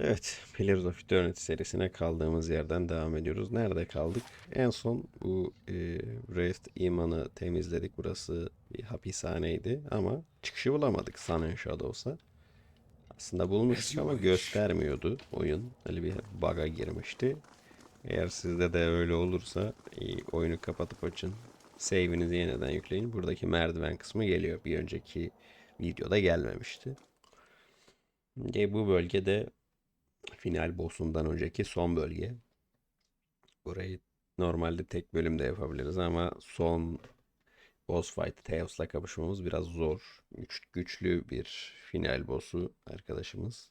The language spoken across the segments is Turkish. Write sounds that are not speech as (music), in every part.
Evet, Pillars of Eternity serisine kaldığımız yerden devam ediyoruz. Nerede kaldık? En son bu e, Wraith imanı temizledik. Burası bir hapishaneydi ama çıkışı bulamadık Sun and Shadows'a. Aslında bulmuştuk ama göstermiyordu oyun. Öyle bir bug'a girmişti. Eğer sizde de öyle olursa e, oyunu kapatıp açın. Save'inizi yeniden yükleyin. Buradaki merdiven kısmı geliyor. Bir önceki videoda gelmemişti. E, bu bölgede final boss'undan önceki son bölge. Burayı normalde tek bölümde yapabiliriz ama son boss fight Theos'la kapışmamız biraz zor. Güç, güçlü bir final boss'u arkadaşımız.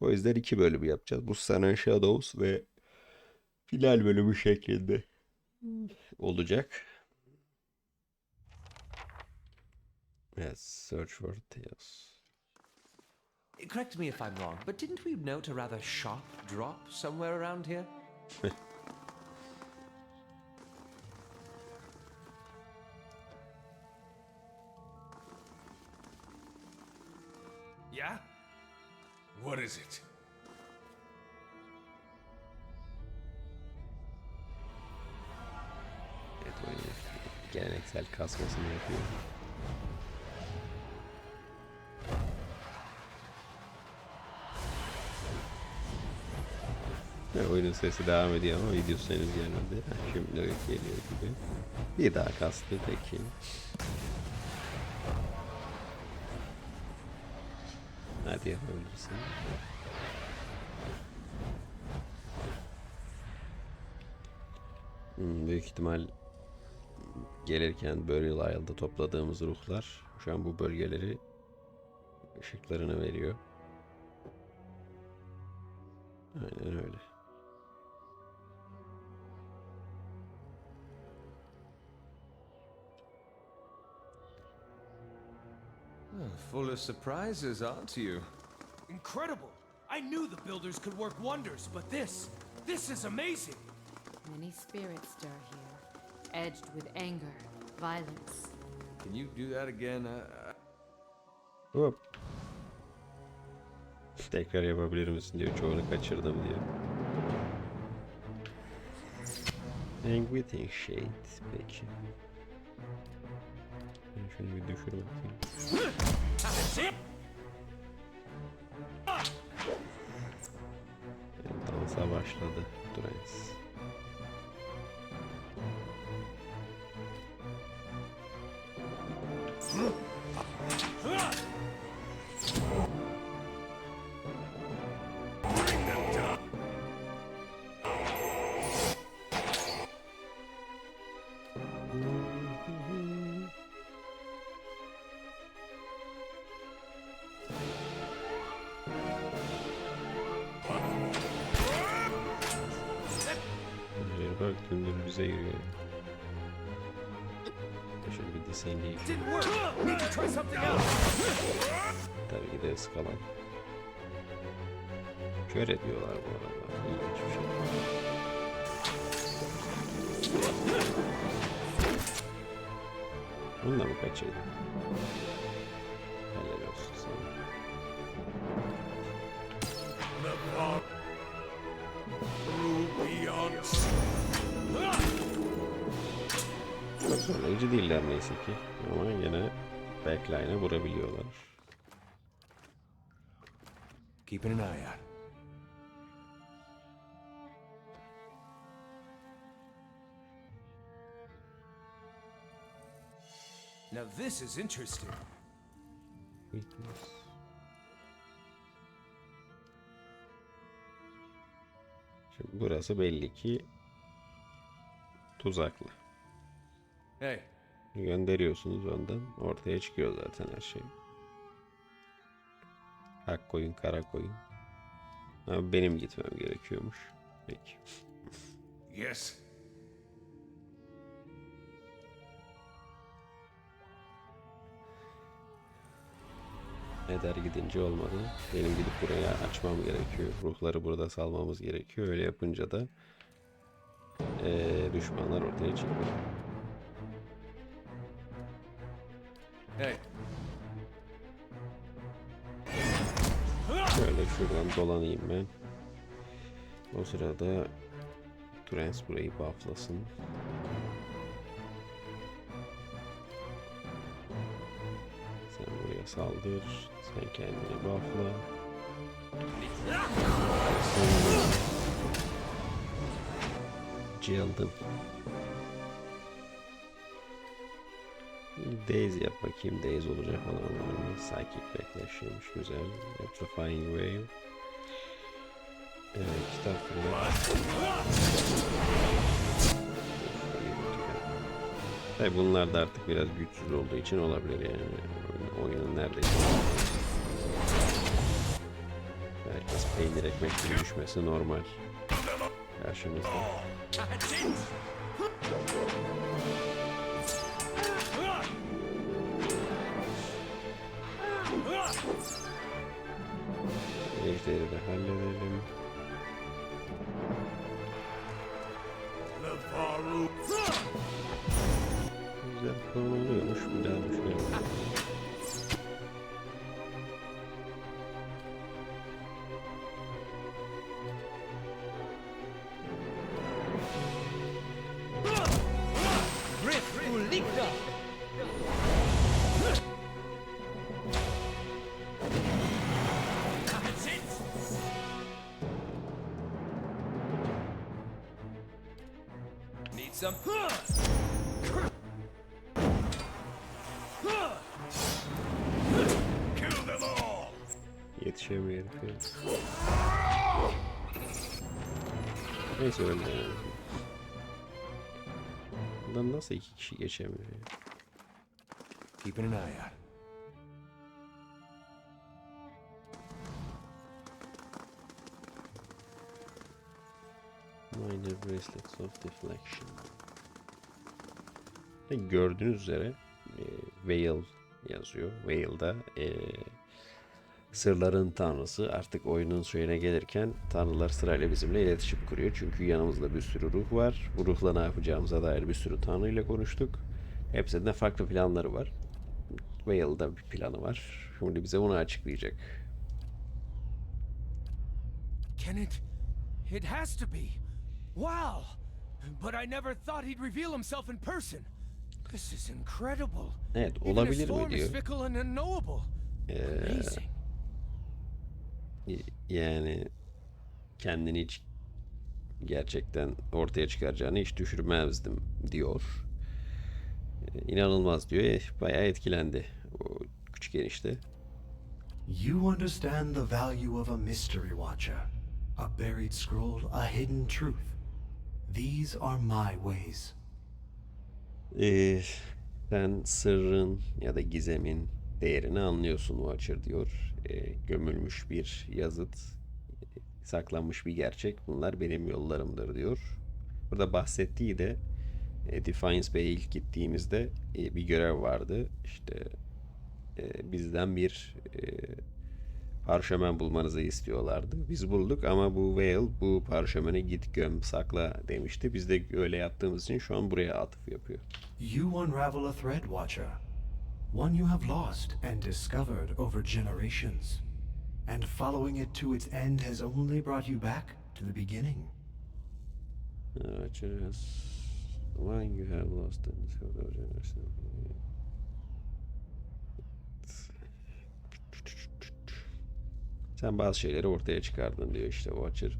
O yüzden iki bölüm yapacağız. Bu Sun Shadows ve final bölümü şeklinde olacak. Yes, search for Theos. Correct me if I'm wrong, but didn't we note a rather sharp drop somewhere around here? (laughs) Yeah? What is it? Evet oyunu geleneksel kasmasını yapıyor. Ve oyunun sesi devam ediyor ama videosu henüz gelmedi. Şimdi geliyor gibi. Bir daha kastı peki. Hadi yapabilirsin. Hmm, büyük ihtimal gelirken Burial Isle'da topladığımız ruhlar şu an bu bölgeleri ışıklarını veriyor. Aynen Full of surprises, aren't you? Incredible! I knew the builders could work wonders, but this, this is amazing! Many spirits stir here, edged with anger, violence. Can you do that again? Uh, Hop. Tekrar yapabilir misin diyor. Çoğunu kaçırdım diyor. Languishing Shade. Peki. Ben şunu bir düşür bakayım. Bize giriyor. Şöyle bir else! Tabii ki de ıskalan. Kör ediyorlar bu arada. İlginç bir şey. Bunu da mı kaçırdın? Helal olsun sana. Zorlayıcı değiller neyse ki. Ama yine backline'e vurabiliyorlar. keeping an eye out. Now this is interesting. Weakness. Şimdi burası belli ki tuzaklı. Hey, Gönderiyorsunuz önden ortaya çıkıyor zaten her şey. Ak koyun kara koyun. Ama benim gitmem gerekiyormuş. Peki. Yes. Eder gidince olmadı. Benim gidip buraya açmam gerekiyor. Ruhları burada salmamız gerekiyor. Öyle yapınca da eee, düşmanlar ortaya çıkıyor. Hey, Şöyle şuradan dolanayım ben. O sırada Turens burayı bufflasın. Sen buraya saldır. Sen kendini buffla. Sonra Cıldım. Daze yap bakayım. Daze olacak olan var mı? Psychic Backlash'ıymış güzel. Amplifying Wave. Evet kitap. Tabi bunlar da artık biraz güçsüz olduğu için olabilir yani. Oyun- Oyunun neredeyse. Herkes peynir ekmek gibi düşmesi normal. Karşımızda. Ejderi de halledelim. Güzel falan oluyormuş. Bir daha düşünelim. Some? Kill them all! Yetişemiyor herif ya. Neyse öyle yani. Bundan nasıl iki kişi geçemiyor ya? Keeping an eye out. Minor Bracelets of Deflection. Gördüğünüz üzere e, Veil yazıyor. Veil'da e, sırların tanrısı artık oyunun şeyine gelirken tanrılar sırayla bizimle iletişim kuruyor. Çünkü yanımızda bir sürü ruh var. Bu ruhla ne yapacağımıza dair bir sürü tanrı ile konuştuk. Hepsinde farklı planları var. Veil'da bir planı var. Şimdi bize bunu açıklayacak. Can it? It has to be. Wow! But I never thought he'd reveal himself in person. This is incredible. Evet olabilir mi diyor. Y- Yani kendini hiç gerçekten ortaya çıkaracağını hiç düşürmezdim diyor. Ee, İnanılmaz diyor. Eh, Bayağı etkilendi o küçük enişte. You understand the value of a mystery watcher, a buried scroll, a hidden truth. These are my ways. Ee, sen sırrın ya da gizemin değerini anlıyorsun Watcher diyor. Ee, gömülmüş bir yazıt, saklanmış bir gerçek. Bunlar benim yollarımdır diyor. Burada bahsettiği de e, Defiance Bay'e ilk gittiğimizde e, bir görev vardı. İşte e, bizden bir e, parşömen bulmanızı istiyorlardı. Biz bulduk ama bu Veil bu parşömeni git göm sakla demişti. Biz de öyle yaptığımız için şu an buraya atıf yapıyor. You unravel a thread, Watcher. One you have lost and discovered over generations. And following it to its end has only brought you back to the beginning. Açacağız. One you have lost and discovered over generations. Sen bazı şeyleri ortaya çıkardın diyor işte Watcher.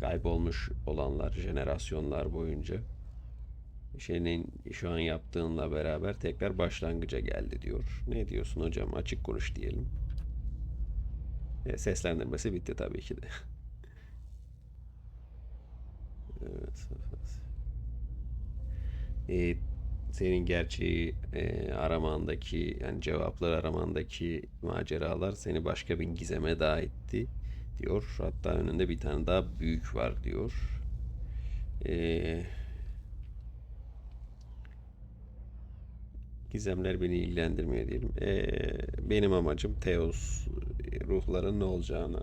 Kaybolmuş olanlar jenerasyonlar boyunca. Senin şu an yaptığınla beraber tekrar başlangıca geldi diyor. Ne diyorsun hocam? Açık konuş diyelim. E, seslendirmesi bitti tabii ki de. (laughs) Evet. evet. E, senin gerçeği e, aramandaki yani cevaplar aramandaki maceralar seni başka bir gizeme daha etti diyor. Hatta önünde bir tane daha büyük var diyor. E, gizemler beni ilgilendirmiyor diyelim. E, benim amacım Teos ruhların ne olacağına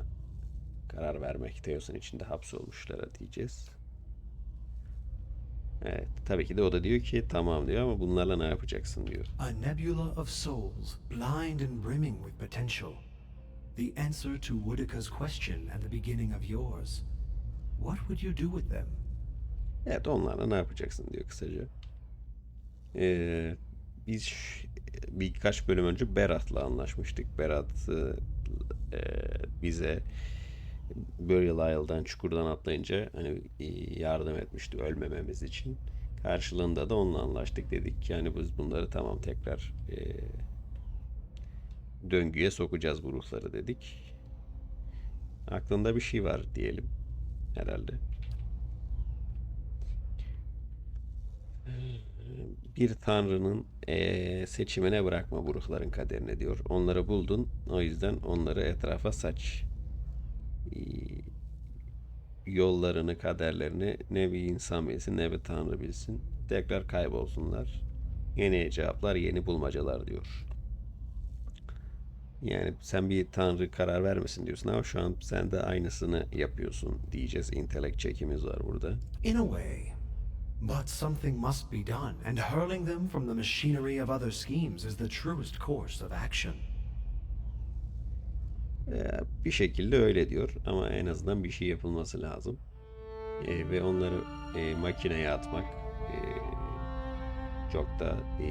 karar vermek. Teos'un içinde hapsolmuşlara diyeceğiz. Evet, tabii ki de o da diyor ki tamam diyor ama bunlarla ne yapacaksın diyor. A nebula of souls, blind and brimming with potential. the answer to Woodica's question and the beginning of yours. What would you do with them? Evet onlarla ne yapacaksın diyor kısaca. Ee, biz birkaç bölüm önce Berat'la anlaşmıştık. Berat e, e, bize Burial Isle'dan çukurdan atlayınca hani e, yardım etmişti ölmememiz için. Karşılığında da onunla anlaştık dedik. Yani biz bunları tamam tekrar e, döngüye sokacağız bu ruhları dedik. Aklında bir şey var diyelim herhalde. bir tanrının eee, seçimine bırakma bu ruhların kaderine diyor. Onları buldun. O yüzden onları etrafa saç. Eee, yollarını, kaderlerini ne bir insan bilsin ne bir tanrı bilsin. Tekrar kaybolsunlar. Yeni cevaplar, yeni bulmacalar diyor. Yani sen bir tanrı karar vermesin diyorsun ama şu an sen de aynısını yapıyorsun diyeceğiz. İntelekt çekimiz var burada. In a way. But something must be done, and hurling them from the machinery of other schemes is the truest course of action. Ee, bir şekilde öyle diyor ama en azından bir şey yapılması lazım. Ee, ve onları e, makineye atmak e, çok da e,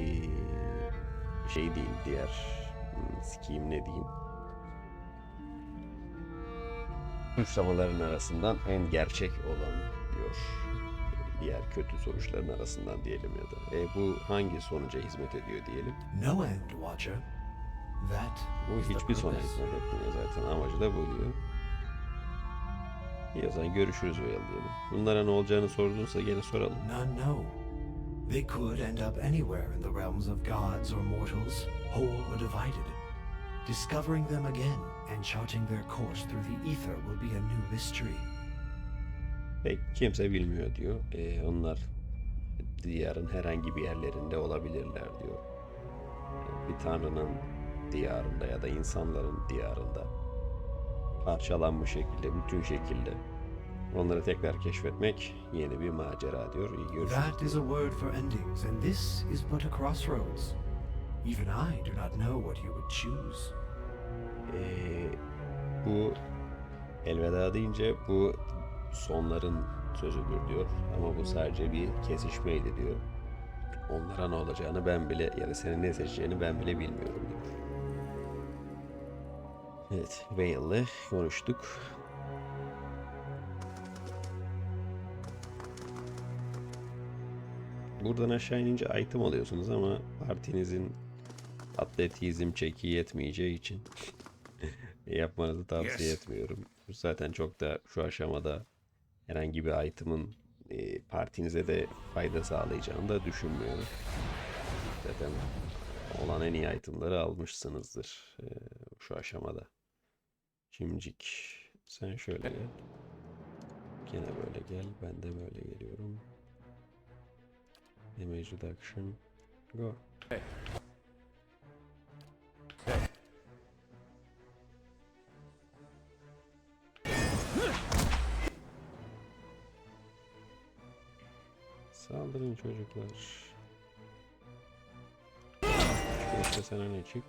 şey değil diğer hmm, scheme ne diyeyim suçlamaların arasından en gerçek olan diyor. Diğer kötü sonuçların arasından diyelim ya da. E, bu hangi sonuca hizmet ediyor diyelim. No end, Watcher. Bu hiçbir sona hizmet etmiyor zaten. Amacı da bu diyor. İyi o zaman görüşürüz Whale diyelim. Bunlara ne olacağını sordunsa gene soralım. None know. They could end up anywhere in the realms of gods or mortals, whole or divided. Discovering them again and charting their course through the ether will be a new mystery. Pek kimse bilmiyor diyor. Ee, onlar diyarın herhangi bir yerlerinde olabilirler diyor. Bir tanrının diyarında ya da insanların diyarında parçalanmış şekilde, bütün şekilde onları tekrar keşfetmek yeni bir macera diyor. İyi görüşürüz. That is a word for endings, and this is but a crossroads. Even I do not know what you would choose. Ee, bu elveda deyince bu sonların sözüdür diyor. Ama bu sadece bir kesişmeydi diyor. Onlara ne olacağını ben bile ya da senin ne seçeceğini ben bile bilmiyorum diyor. Evet, Vale'le konuştuk. Buradan aşağı inince item alıyorsunuz ama partinizin atletizm çeki yetmeyeceği için (laughs) yapmanızı tavsiye Yes. etmiyorum. Zaten çok da şu aşamada herhangi bir item'ın e, partinize de fayda sağlayacağını da düşünmüyorum. Zaten olan en iyi itemları almışsınızdır e, şu aşamada. Şimdicik sen şöyle gel. Gene böyle gel. Ben de böyle geliyorum. Damage reduction. Go. Saldırın çocuklar. İşte sen öne çık.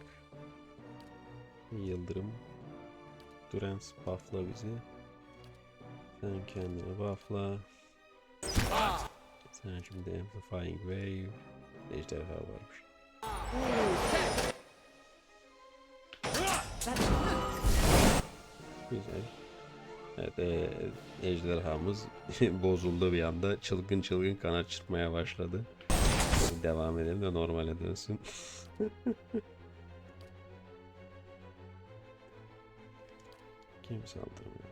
Yıldırım. Durance buffla bizi. Sen kendini buffla. Sen şimdi Amplifying Wave. Ejderha varmış. Güzel. Evet, e, ejderhamız (laughs) bozuldu bir anda. Çılgın çılgın kanat çırpmaya başladı. Devam edelim de normale dönsün. (laughs) Kim saldırmıyor?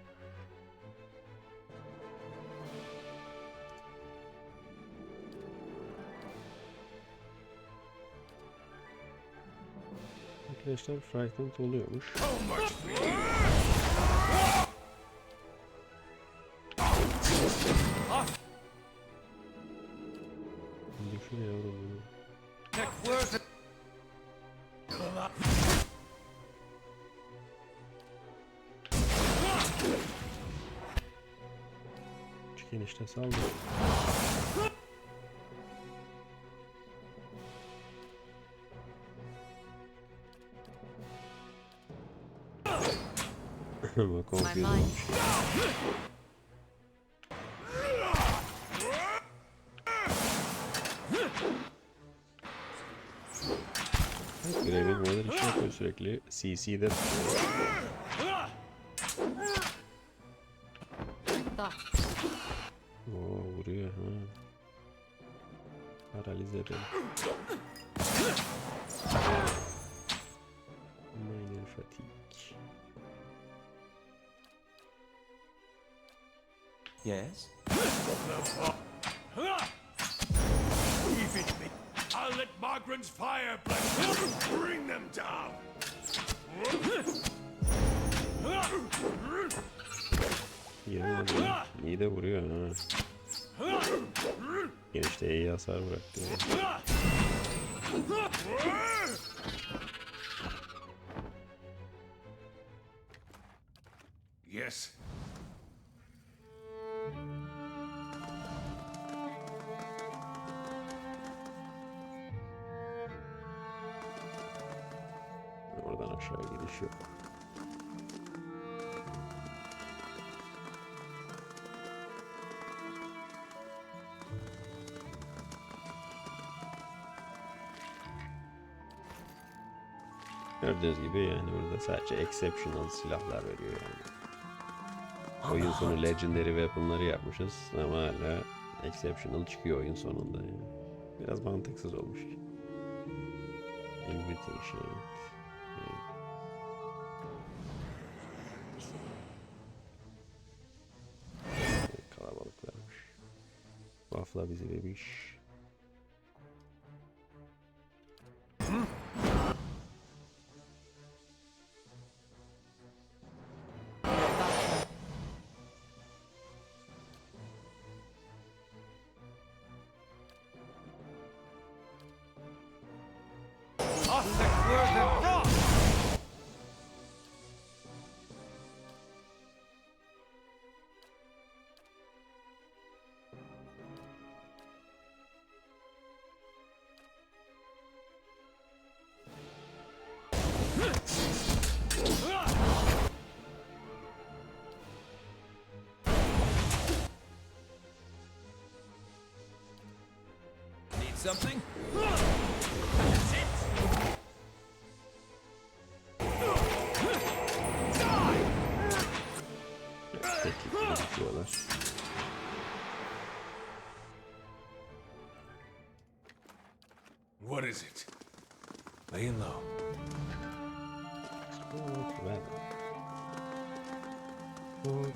Arkadaşlar frightened oluyormuş. Confused (laughs) mind. olmuş. Evet, Birebir model yapıyor sürekli. CC'de Da. Paralize edin. Minor fatigue. Yes? Leave it me. I'll let Margaret's fire blast bring them down. İyi vuruyor. İyi de vuruyor ha. Genişte iyi hasar bıraktı. Yes. Oradan aşağı gidiş yok. Gördüğünüz gibi yani burada sadece exceptional silahlar veriyor yani. Oyun sonu legendary weaponları yapmışız ama hala exceptional çıkıyor oyun sonunda yani. Biraz mantıksız olmuş. Invitation. Evet. Evet, Kalabalıklarmış. Wafla bizi bebiş. Something? What is it? Laying low.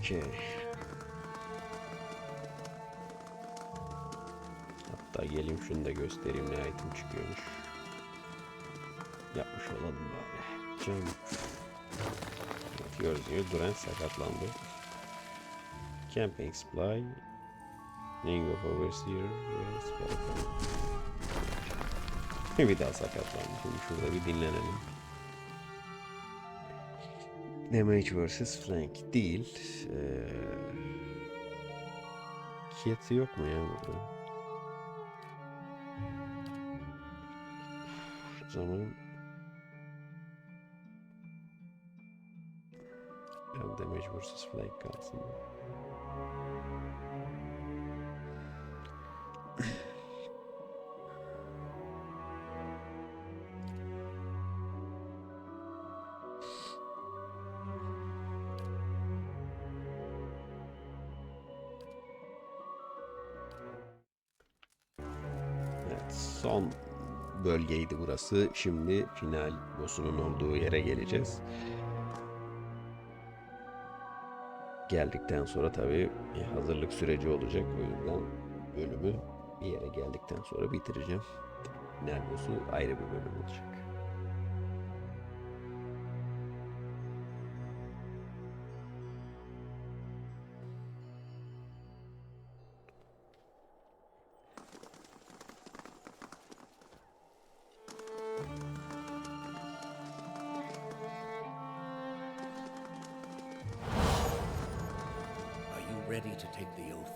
Çok Hatta geleyim şunu da göstereyim ne item çıkıyormuş. Yapmış olalım bari. Canım. Gördüğünüz gibi Duran sakatlandı. Camping Supply. Ring of Overseer. ve bir daha sakatlandı. Şimdi şurada bir dinlenelim. Damage vs Flank değil. Ee, Kit yok mu ya burada? Zaman Damage vs Flank kalsın. Evet, son bölgeydi burası. Şimdi final boss'unun olduğu yere geleceğiz. Geldikten sonra tabii hazırlık süreci olacak. O yüzden bölümü bir yere geldikten sonra bitireceğim. Final boss'u ayrı bir bölüm olacak. Ready to take the oath?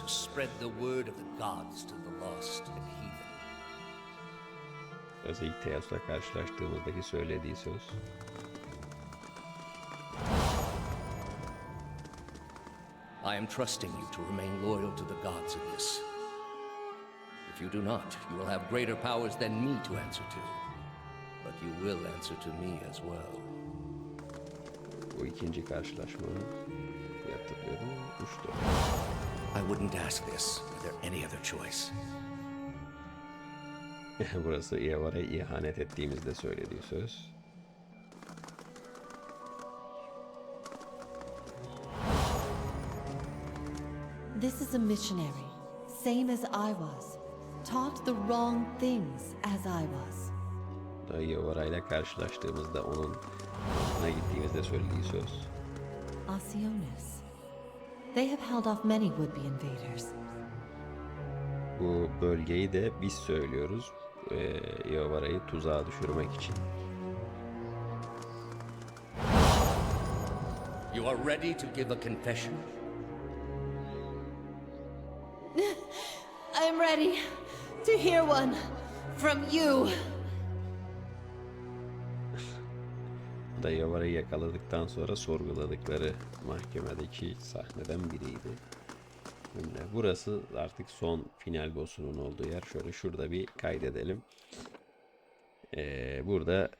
To spread the word of the gods to the lost and heathen? Biraz ilk Teos'la karşılaştığımızdaki söylediği söz. I am trusting you to remain loyal to the gods in this. If you do not, you will have greater powers than me to answer to. But you will answer to me as well. Bu ikinci karşılaşma. Hatırlıyorum. 3 I wouldn't ask this were there any other choice. (laughs) Burası Iavar'a ihanet ettiğimizde söylediği söz. This is a missionary, same as I was. Taught the wrong things as I was. Da Iavara ile karşılaştığımızda onun yanına gittiğimizde söylediği söz. Alcyones. They have held off many would-be invaders. Bu bölgeyi de biz söylüyoruz. Ee, Iavara'yı tuzağa düşürmek için. You are ready to give a confession? (laughs) I am ready to hear one from you. Bu da Iavara'yı yakaladıktan sonra sorguladıkları mahkemedeki sahneden biriydi. Şimdi burası artık son final boss'unun olduğu yer. Şöyle şurada bir kaydedelim. Ee, burada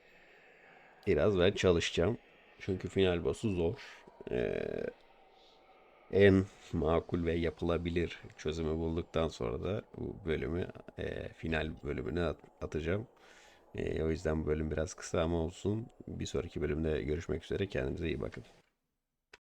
biraz ben çalışacağım. Çünkü final boss'u zor. Ee, en makul ve yapılabilir çözümü bulduktan sonra da bu bölümü e, final bölümüne at- atacağım. E, o yüzden bu bölüm biraz kısa ama olsun. Bir sonraki bölümde görüşmek üzere. Kendinize iyi bakın.